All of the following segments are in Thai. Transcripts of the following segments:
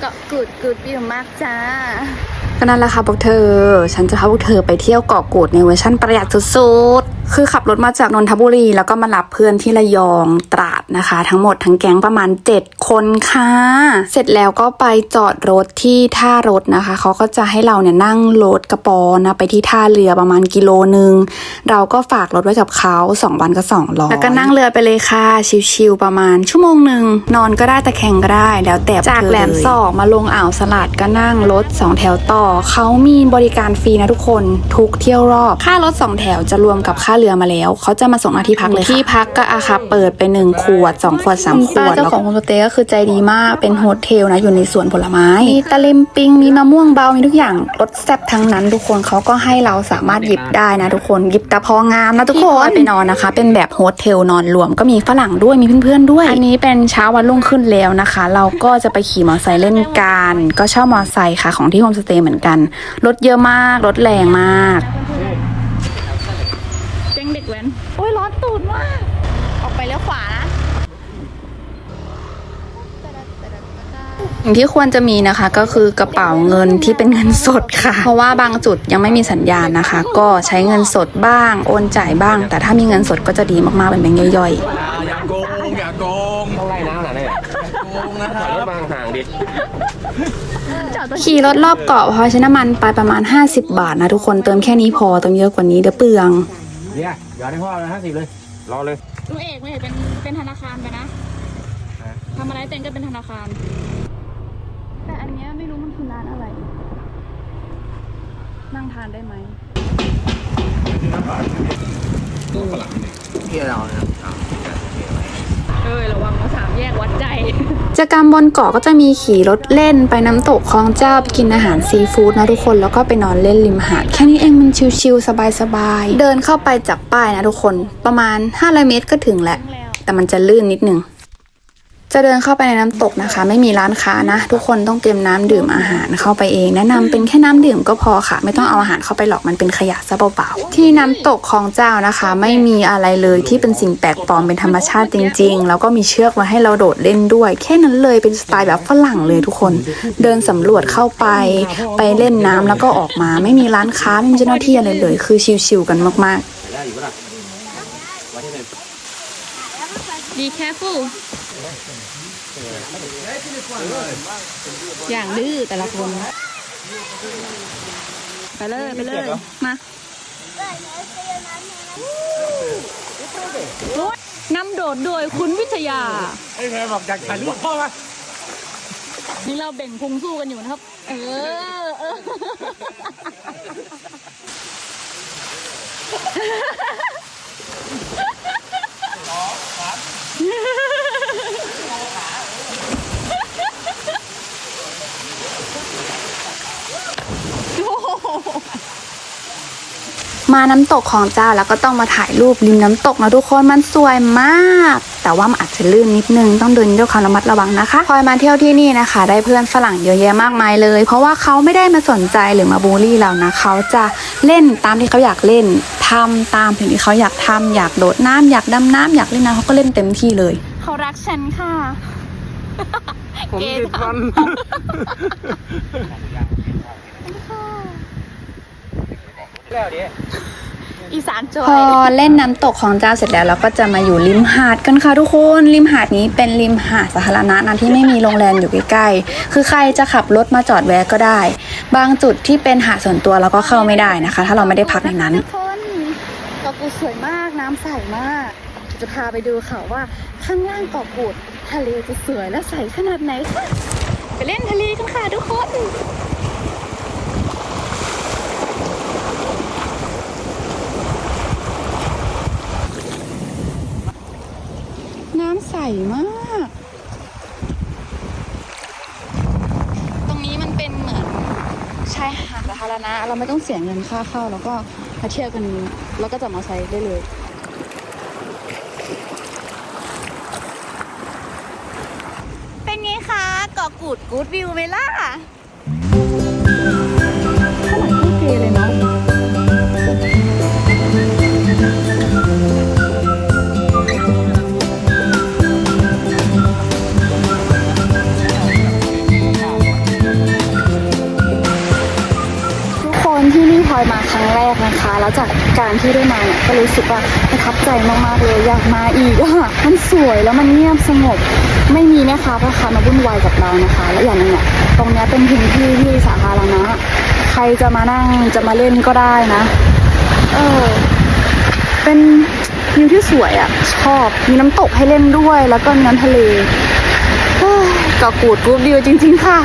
เกาะกูดกูดวิวมากจ้าก็นั่นแหละค่ะพวกเธอ ฉันจะพาพวกเธอไปเที่ยวเกาะกูดในเวอร์ชั่นประหยัดสุด คือขับรถมาจากนนทบุรี แล้วก็มารับเพื่อนที่ระยองตราดนะคะ ทั้งหมดทั้งแก๊งประมาณ 7 คนค่ะ เสร็จแล้วก็ไปจอดรถที่ท่ารถนะคะ เขาก็จะให้เราเนี่ยนั่งรถกระป๋อนะไปที่ท่าเรือประมาณกิโลนึง เราก็ฝากรถไว้กับเขา2วันก็200แล้วก็นั่งเรือไปเลยค่ะ ชิวๆประมาณชั่วโมงหนึ่งนอนก็ได้แต่แข่งก็ได้แล้วแต่จากแหลมสอกมาลงอ่าวสลัดก็นั่งรถสองแถวต่อเขามีบริการฟรีนะทุกคนทุกเที่ยวรอบค่ารถสองแถวจะรวมกับค่าเรือมาแล้ว เขาจะมาส่งหน้าที่พักเลยที่พักก็อาคาเปิดไปหนึ่งขวดสองขวดสามขวดเจ้าของโฮมสเตย์ก็คือใจดีมากเป็นโฮสเทลนะอยู่ในสวนผลไม้ มีตะลิมปิงมีมะม่วงเบา มีทุกอย่างรสแซ่บทั้งนั้น ทุกคนเขาก็ให้เราสามารถหยิบได้นะทุกคนหยิบแต่พองามนะทุกคนไปนอนนะคะ เป็นแบบโฮสเทลนอนรวมก็มีฝรั่งด้วยมีเพื่อนๆด้วย อันนี้เป็นเช้าวันรุ่งขึ้นแล้วนะคะ เราก็จะไปขี่มอเตอร์ไซค์เล่นกันก็เช่ามอเตอร์ไซค์ค่ะของที่โฮมสเตย์เหมือนกันรถเยอะมากรถแรงมากแก๊ งเด็กแว้นโอ้ยร้อนตูดมากออกไปแล้วขวานะสิ่งที่ควรจะมีนะคะก็คือกระเป๋าเงินที่เป็นเงินสดค่ะ เพราะว่าบางจุดยังไม่มีสัญญาณนะคะ ก็ใช้เงินสดบ้าง โอนจ่ายบ้าง แต่ถ้ามีเงินสดก็จะดีมากๆเป็นแบงค์ย่อยอย่าโกงอย่าโกงต้องไล่น้ำหนาเนี่ยโกงนะคถรัอยรถบบางห่างดิๆขี่รถรอบเกาะพอใช้น้ำมันไปประมาณ 50 บาทนะทุกคนเติมแค่นี้พอเติมเยอะกว่านี้เดี๋ยวเปลือง เนี่ยอย่าได้พ่อเลยห้าสิบเลย รอเลยลูกเอกไม่เห็นเป็นเป็นธนาคารไปนะทำอะไรเต็งก็เป็นธนาคาร แต่อันเนี้ยไม่รู้มันคือร้านอะไร นั่งทานได้ไหมที่เราเนี่ย เอ้ยระวังสามแยกวัดใจกิจกรรมบนเกาะก็จะมีขี่รถเล่นไปน้ำตกคลองเจ้าไปกินอาหารซีฟู้ดนะทุกคนแล้วก็ไปนอนเล่นริมหาดแค่นี้เองมันชิลๆสบายๆเดินเข้าไปจากป้ายนะทุกคน ประมาณ500เมตรก็ถึงแหละแต่มันจะลื่นนิดนึง จะเดินเข้าไปในน้ำตกนะคะ ไม่มีร้านค้านะ ทุกคนต้องเตรียมน้ำดื่มอาหารเข้าไปเอง แนะนำเป็นแค่น้ำดื่มก็พอค่ะ ไม่ต้องเอาอาหารเข้าไปหรอกมันเป็นขยะซะเปล่าๆที่น้ำตกคลองเจ้านะคะ ไม่มีอะไรเลยที่เป็นสิ่งแปลกปลอมเป็นธรรมชาติจริง ๆ แล้วก็มีเชือกมาให้เราโดดเล่นด้วย แค่นั้นเลยเป็นสไตล์แบบฝรั่งเลยทุกคน เดินสำรวจเข้าไป ไปเล่นน้ำแล้วก็ออกมา ไม่มีร้านค้าไม่มีเจ้าหน้าที่อะไรเลย คือชิลๆกันมากๆ ได้อยู่ปะล่ะไว้ที่ไหน Be careful อย่างดื้อแต่ละคน ไปเลย ไปเลย มาโอ๊ยนำโดดโดยคุณวิทยาไอ้แพรบอกอยากถ่ายรูปพ่อมานี่เราเบ่งพุงสู้กันอยู่นะครับ เออเออ มาน้ำตกของเจ้าแล้วก็ต้องมาถ่ายรูปริมน้ำตกนะทุกคนมันสวยมาก แต่ว่ามันอาจจะลื่นนิดนึงต้องเดินด้วยความระมัดระวังนะคะพลอยมาเที่ยวที่นี่นะคะ ได้เพื่อนฝรั่งเยอะแยะมากมายเลย เพราะว่าเขาไม่ได้มาสนใจหรือมาบูลลี่เรานะเขาจะเล่นตามที่เขาอยากเล่นทำตามสิ่งที่เขาอยากทำอยากโดดน้ำอยากดำน้ำอยากเล่นน้ำเขาก็เล่นเต็มที่เลยเขารักฉันค่ะผมติดฟันแล้วดิ อีสานจอพอยเล่นน้ำตกของเจ้าเสร็จแล้วเราก็จะมาอยู่ริมหาดกันค่ะทุกคนริมหาดนี้เป็นริมหาดสาธารณะนะที่ไม่มีโรงแรมอยู่ใกล้ๆคือใครจะขับรถมาจอดแวะก็ได้ บางจุดที่เป็นหาดส่วนตัวเราก็เข้าไม่ได้นะคะ ถ้าเราไม่ได้พักในนั้นทุกคนเกาะกูดสวยมากน้ำใสมาก จะพาไปดูค่ะว่าข้างล่างเกาะกูดทะเลจะสวยและใสขนาดไหนค่ะไปเล่นทะเลกันค่ะทุกคนน้ำใสมาก ตรงนี้มันเป็นเหมือนชายหาดสาธาร ณะ เราไม่ต้องเสียเงินค่าเข้า แล้วก็มาเที่ยวกันแล้วก็จะมาใช้ได้เลยเป็นไงคะเกาะกูดกูดวิวไหมล่ะ ที่นี่พลอยมาครั้งแรกนะคะ แล้วจากการที่ได้มาเนี่ยก็รู้สึกว่าประทับใจมากๆเลยอยากมาอีกอะมันสวยแล้วมันเงียบสงบ ไม่มีแม่ค้าพ่อค้ามาวุ่นวายกับเรานะคะ และอย่างนึงเนี่ยตรงนี้เป็นพื้นที่ที่สาธารณะใครจะมานั่งจะมาเล่นก็ได้นะ เออ เป็นวิวที่สวยอะ่ะ ชอบมีน้ำตกให้เล่นด้วย แล้วก็มีน้ำทะเลกาะกูดกูดวิวจริง ๆ ค่ะ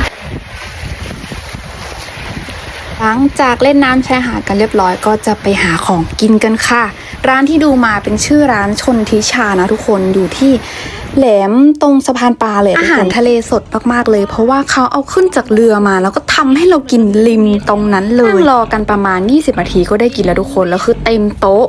หลังจากเล่นน้ำชายหาดกันเรียบร้อยก็จะไปหาของกินกันค่ะ ร้านที่ดูมาเป็นชื่อร้านชนทิชานะทุกคนอยู่ที่แหลมตรงสะพานปลาเลยอาหารทะเลสดมากๆเลย เพราะว่าเขาเอาขึ้นจากเรือมา แล้วก็ทำให้เรากินริมตรงนั้นเลยนั่งรอกันประมาณ 20นาทีก็ได้กินแล้วทุกคนแล้วคือเต็มโต๊ะ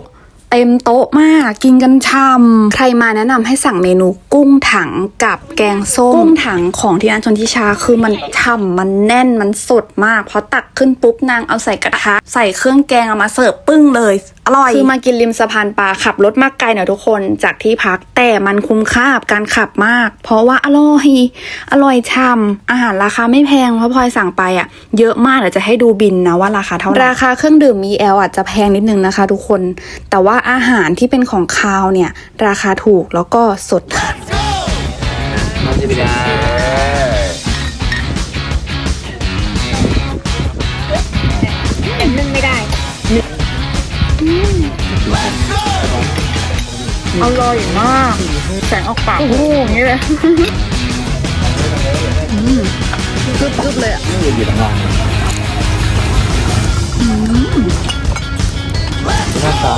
เต็มโต๊ะมากกินกันช่ำใครมาแนะนำให้สั่งเมนูกุ้งถังกับแกงส้มกุ้งถังของที่ร้านชนทิชาคือมันฉ่ำมันแน่นมันสดมากพอตักขึ้นปุ๊บนางเอาใส่กระทะใส่เครื่องแกงเอามาเสิร์ฟปึ้งเลยอร่อยคือมากินริมสะพานปลาขับรถมาไกลหน่อยทุกคนจากที่พักแต่มันคุ้มค่ากับการขับมาก เพราะว่าอร่อยอร่อยช่ำอาหารราคาไม่แพงเพราะพลอยสั่งไปอะเยอะมากเดี๋ยวจะให้ดูบินนะว่าราคาเท่าไหร่ราคาเครื่องดื่มมีแอลอาจจะแพงนิดนึงนะคะ ทุกคน แต่ว่าอาหารที่เป็นของคาวเนี่ย ราคาถูกแล้วก็สดค่ะมาสิบิดาอร่อยมาก แสงออกปากโอ้โหอย่างนี้เลยกึบกึบเลยอะไม่อยู่ทางล่างหน้าตา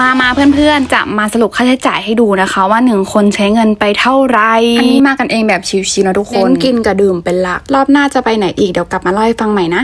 มามาเพื่อนๆ จะมาสรุปค่าใช้จ่ายให้ดูนะคะ ว่าหนึ่งคนใช้เงินไปเท่าไหร่อันนี้มากันเองแบบชิวๆนะทุกคนกินกับดื่มเป็นหลัก รอบหน้าจะไปไหนอีกเดี๋ยวกลับมาเล่าให้ฟังใหม่นะ